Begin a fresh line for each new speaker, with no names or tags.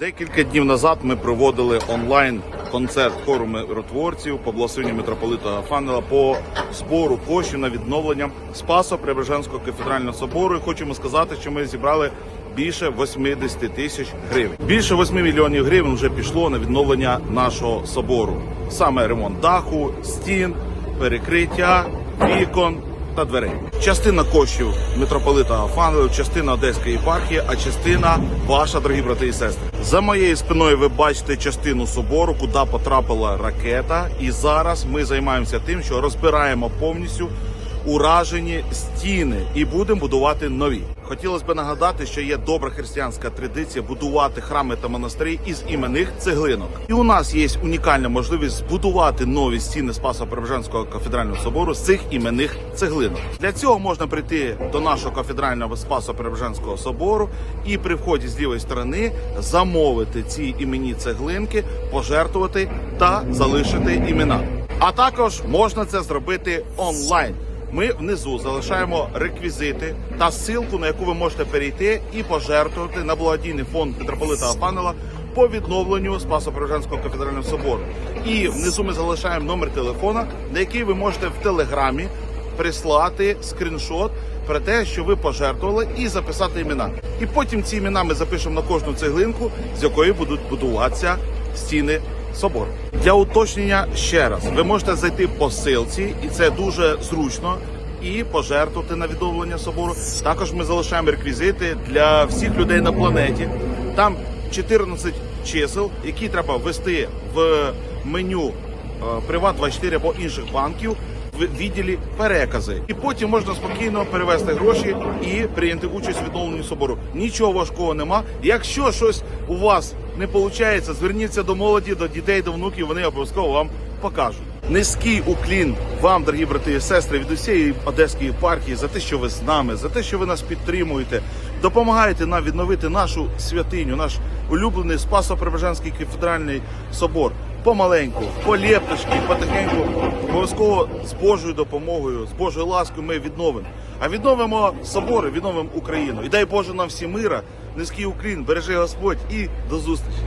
Декілька днів назад ми проводили онлайн концерт хору миротворців по митрополита Гафанела по збору коштів на відновлення Спасо Преображенського кафедрального собору. І хочемо сказати, що ми зібрали більше 80 тисяч гривень. Більше 8 мільйонів гривень вже пішло на відновлення нашого собору. Саме ремонт даху, стін, перекриття, вікон та дверей. Частина коштів митрополита Гафанова, частина Одеської єпархії, а частина ваша, дорогі брати і сестри. За моєю спиною ви бачите частину собору, куди потрапила ракета. І зараз ми займаємося тим, що розбираємо повністю уражені стіни і будемо будувати нові. Хотілося б нагадати, що є добра християнська традиція будувати храми та монастирі із іменних цеглинок. І у нас є унікальна можливість збудувати нові стіни Спаса Преображенського кафедрального собору з цих іменних цеглинок. Для цього можна прийти до нашого кафедрального Спаса Преображенського собору і при вході з лівої сторони замовити ці іменні цеглинки, пожертвувати та залишити імена. А також можна це зробити онлайн. Ми внизу залишаємо реквізити та ссылку, на яку ви можете перейти і пожертвувати на благодійний фонд митрополита Афанела по відновленню Спасо Преображенського кафедрального собору. І внизу ми залишаємо номер телефона, на який ви можете в телеграмі прислати скріншот про те, що ви пожертвували, і записати імена. І потім ці імена ми запишемо на кожну цеглинку, з якої будуть будуватися стіни собору. Для уточнення ще раз, ви можете зайти по силці, і це дуже зручно. І пожертвувати на відновлення собору. Також ми залишаємо реквізити для всіх людей на планеті. Там 14 чисел, які треба ввести в меню е, Приват 24 або інших банків в відділі перекази. І потім можна спокійно перевести гроші і прийняти участь у відновленні собору. Нічого важкого нема. Якщо щось у вас не виходить, зверніться до молоді, до дітей, до внуків. Вони обов'язково вам покажуть. Низький уклін вам, дорогі брати і сестри, від усієї одеської єпархії за те, що ви з нами, за те, що ви нас підтримуєте, допомагаєте нам відновити нашу святиню, наш улюблений Спасо-Преображенський кафедральний собор. Помаленьку, полєпточки, потихеньку, обов'язково з Божою допомогою, з Божою ласкою ми відновимо. А відновимо собори, відновимо Україну. І дай Боже нам всі мира, низький Україн, бережи Господь і до зустрічі.